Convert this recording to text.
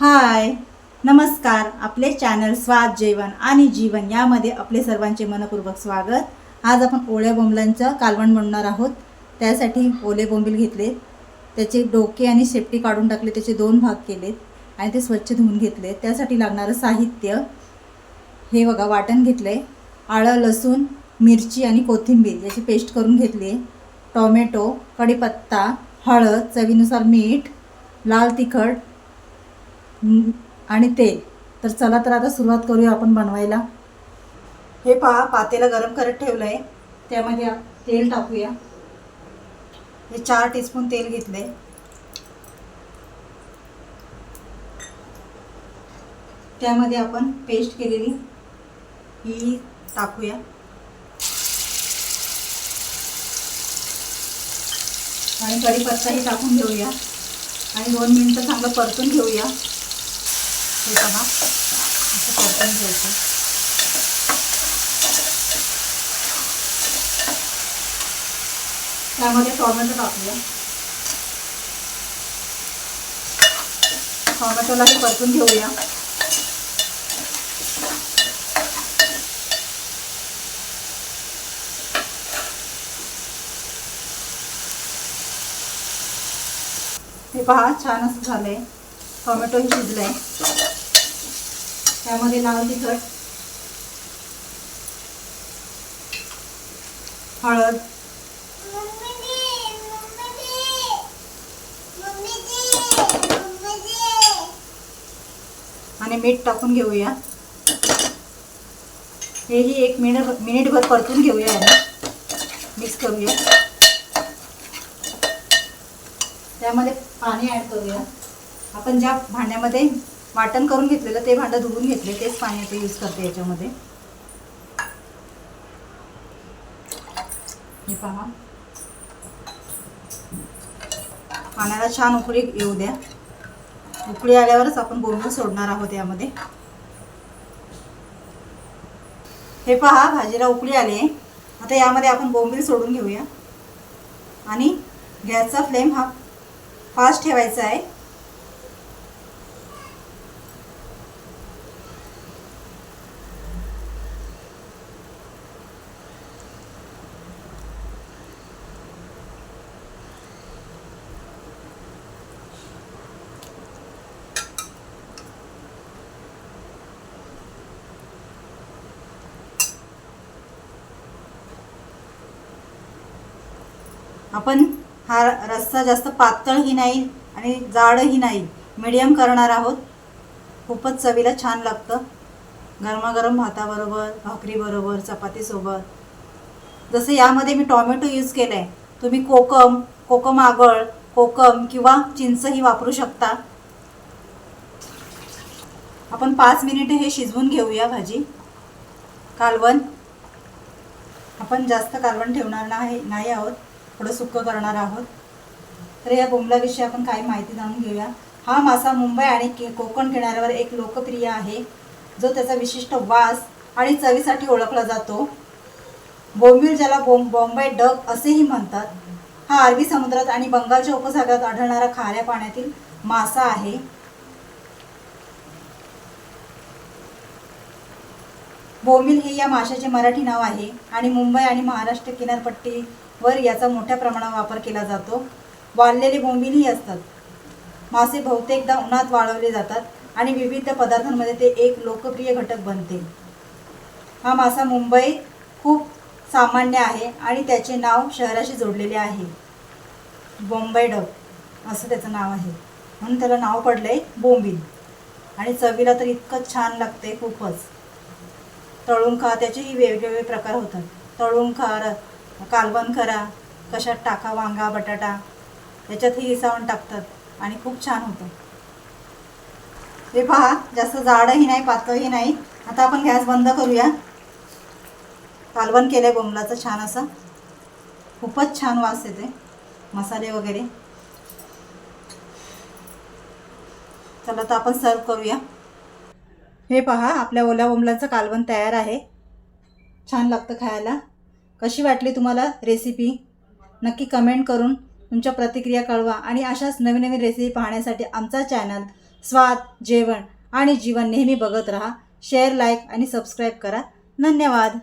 हाय. नमस्कार. आपले चॅनल स्वाद जेवण आणि जीवन यामध्ये आपले सर्वांचे मनपूर्वक स्वागत. आज आपण ओळ्या बोंबलांचं कालवण म्हणणार आहोत. त्यासाठी ओले बोंबील घेतले त्याचे डोके आणि शेपटी काढून टाकले त्याचे दोन भाग केलेत आणि ते स्वच्छ धुवून घेतले त्यासाठी लागणारं साहित्य हे बघा वाटण घेतलं आहे आळं लसूण मिरची आणि कोथिंबीर याची पेस्ट करून घेतली. टोमॅटो टॉमॅटो कढीपत्ता हळद चवीनुसार मीठ लाल तिखट आणि तेल तर चला तर आता सुरुवात करूया आपण बनवायला. हे पहा पातेला गरम करत ठेवलं आहे त्यामध्ये तेल टाकूया. हे चार टीस्पून तेल घेतले त्यामध्ये आपण पेस्ट केलेली ही टाकूया. आणि कढीपत्ताही टाकून घेऊया. आणि दोन मिनटं चांगलं परतून घेऊया. हे. पहा असं परतून घ्यायचं. त्यामध्ये टॉमॅटो टाकूया. टॉमॅटोला हे परतून घेऊया. हे पहा छान असं झालंय. टोमॅटोही शिजलंय. त्यामध्ये लाल तिखट. हळद. आणि मीठ टाकून घेऊया. हेही एक मिनिट मिनिटभर परतून घेऊया आणि मिक्स करूया. त्यामध्ये पाणी ॲड करूया. आपण ज्या भांड्यामध्ये वाटण करून घेतलेलं ते भांडं धुवून घेतले तेच पाणी ते यूज करते याच्यामध्ये. हे पहा. पाण्याला छान उकळी येऊ द्या. उकळी आल्यावरच आपण बोंबील सोडणार आहोत यामध्ये. हे पहा भाजीला उकळी आली. आहे आता यामध्ये आपण बोंबील सोडून घेऊया. आणि गॅसचा फ्लेम हा फास्ट ठेवायचा आहे. आपण हा रस्सा जास्त पातळही नाही आणि जाडही नाही मीडियम करणार आहोत. खूपच चवीला छान लागतं. गरमागरम भाताबरोबर भाकरीबरोबर चपातीसोबत. जसं यामध्ये मी टॉमॅटो यूज केलं आहे तुम्ही कोकम कोकम आगळ कोकम किंवा चिंचही वापरू शकता. आपण पाच मिनिटे हे शिजवून घेऊया भाजी. कालवण. आपण जास्त कालवण ठेवणार नाही नाही आहोत. थोडं सुक्कं करणार आहोत. तर या बोंबलाविषयी आपण काही माहिती जाणून घेऊया. हा मासा मुंबई आणि के कोकण किनाऱ्यावर एक लोकप्रिय आहे. जो त्याचा विशिष्ट वास आणि चवीसाठी ओळखला जातो. बोंबील ज्याला बोंब बॉम्बे डक असेही म्हणतात हा अरबी समुद्रात आणि बंगालच्या उपसागरात आढळणारा खाऱ्या पाण्यातील मासा आहे. बोंबील हे या माशाचे मराठी नाव आहे आणि मुंबई आणि महाराष्ट्र किनारपट्टी वर याचा मोठ्या प्रमाणात वापर केला जातो. वाळलेले बोंबीलही असतात. मासे बहुतेकदा उन्हात वाळवले जातात आणि विविध पदार्थांमध्ये ते एक लोकप्रिय घटक बनते. हा मासा मुंबईत खूप सामान्य आहे आणि त्याचे नाव शहराशी जोडलेले आहे. बॉम्बे डब असं त्याचं नाव आहे. म्हणून त्याला नाव पडलं आहे बोंबील. आणि चवीला तर इतकं छान लागते खूपच. तळून खा त्याचेही वेगवेगळे प्रकार होतात. तळून खा कालवण करा कशात टाका वांगा बटाटा? याच्यातही इसावण टाकतात आणि खूप छान होतं. हे पहा जास्त जाडही नाही पातळही नाही. आता आपण गॅस बंद करूया. कालवण केलं आहे बोंबलाचं छान असं. खूपच छान वास येते मसाले वगैरे. चला तर आपण सर्व करूया. हे पहा आपल्या ओल्या बोंबलाचं कालवण तयार आहे. छान लागतं खायला. कशी वाटली तुम्हाला रेसिपी नक्की कमेंट करून तुमच्या प्रतिक्रिया कळवा. आणि अशाच नवीन नवीन रेसिपी पाहण्यासाठी आमचा चॅनल स्वाद जेवण आणि जीवन नेहमी बघत राहा. शेअर लाईक आणि सबस्क्राईब करा. धन्यवाद.